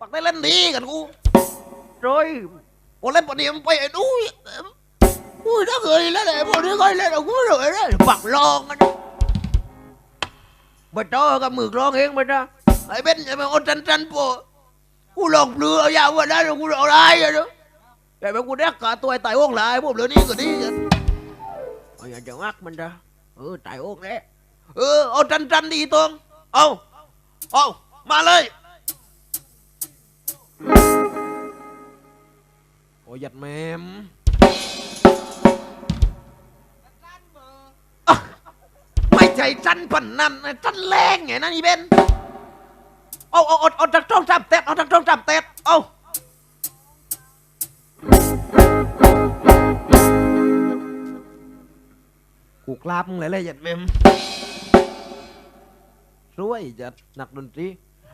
ปักได้เล่นดีกันกูโอยโอเล่นปนี้มันไปไอ้ดูอุ้ยถ้าเคยเล่นไอ้พวกนี้เคยเล่นกูไม่เลยนะปักลองกันไปต่อกับมือกลองเองไปนะไอ้เบนไอ้มันอดจันจันโปกูลองเปลือยาววันนั้นกูลองไรอะเนาะแต่เป็นกูเด็กกาตัวไอ้ตายวงหลายพวกเหลือนี่ก็ดีกันเอาอย่าจะงักมันนะเออตายวงแล้วเออเอาจันจันดีตรงเอาเอามาเลย โอ้ยหยัดแมมไม่ใช่จันพันนั่นนะจันแรงไงนั่นอีเบนเอาเอาเอาเอาจากช่องจับเต็ดเอาจากช่องจับเต็ดเอากูกราบมึงเลยเลยหยัดแมมรวยจัดนักดนตรี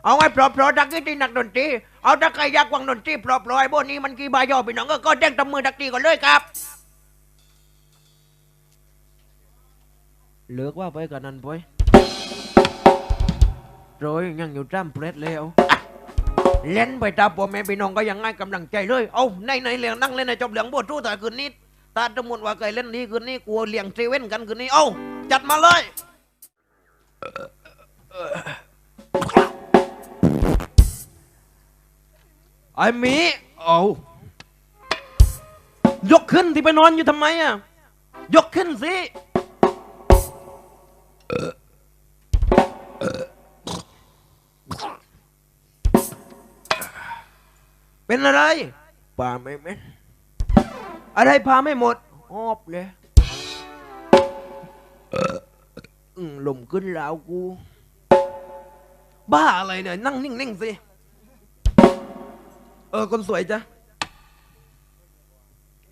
เอาไว้ปลอบปลอดักกี้ที่นักดนตรีเอาตะไคร้ยักษ์วังดนตรีปลอบปลอยพวกนี้มันกี่บายอไปน้องก็ก็แจ้งตบมือดักตีก่อนเลยครับเลือกว่าไปกันนั้นไปโรยยังอยู่จ้ำเปรตแล้วอะเล่นไปตาพ่อแม่พี่น้องก็ยังง่ายกำลังใจเลยเอาในในเลี้ยงนั่งเล่นในจบเหลืองบททู่แต่คืนนี้ตาสมมติว่าเคยเล่นนี้คืนนี้กลัวเลี้ยงเซเว่นกันคืนนี้เอาจัดมาเลย ไอ้หมีเอายกขึ้นที่ไปนอนอยู่ทำไมอะ ยกขึ้นสิเป็นอะไรปาไม่เม็นอะไรพาไม่หมดหอบเลยอืมลมขึ้นแล้วกู บ้าอะไรเนี่ย นั่งนิ่งๆสิ เออคนสวยจ้ะ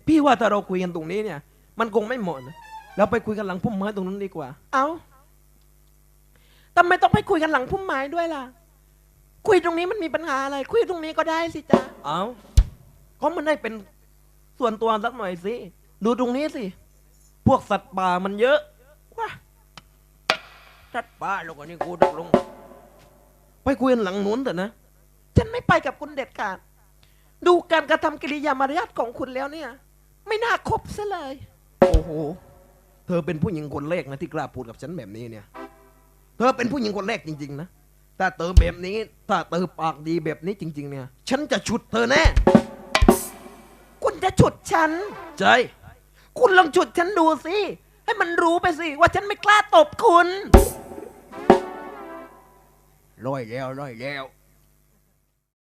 พี่ว่าถ้าเราคุยกันตรงนี้เนี่ย มันคงไม่เหมาะนะเราไปคุยกันหลังพุ่มไม้ตรงนั้นดีกว่า เอาทำไมต้องไปคุยกันหลังพุ่มไม้ด้วยล่ะ คุยตรงนี้มันมีปัญหาอะไร คุยตรงนี้ก็ได้สิจ๊ะเอาก็มันได้เป็นส่วนตัวสักหน่อยสิ ดูตรงนี้สิ พวกสัตว์ป่ามันเยอะว้าสัตว์ป่าแล้วก็นี่กูตกลง ไปคุยกันหลังนู้นเถอะนะ ฉันไม่ไปกับคุณเด็ดขาด ดูการกระทำกิริยามารยาทของคุณแล้วเนี่ย ไม่น่าคบซะเลย โอ้โห เธอเป็นผู้หญิงคนแรกนะที่กล้าพูดกับฉันแบบนี้เนี่ย เธอเป็นผู้หญิงคนแรกจริง ๆ นะ ถ้าเธอแบบนี้ ถ้าเธอปากดีแบบนี้จริง ๆ เนี่ย ฉันจะฉุดเธอแน่ คุณจะฉุดฉันใจคุณลองฉุดฉันดูสิ ให้มันรู้ไปสิ ว่าฉันไม่กล้าตบคุณร้อยแล้วร้อยแล้ว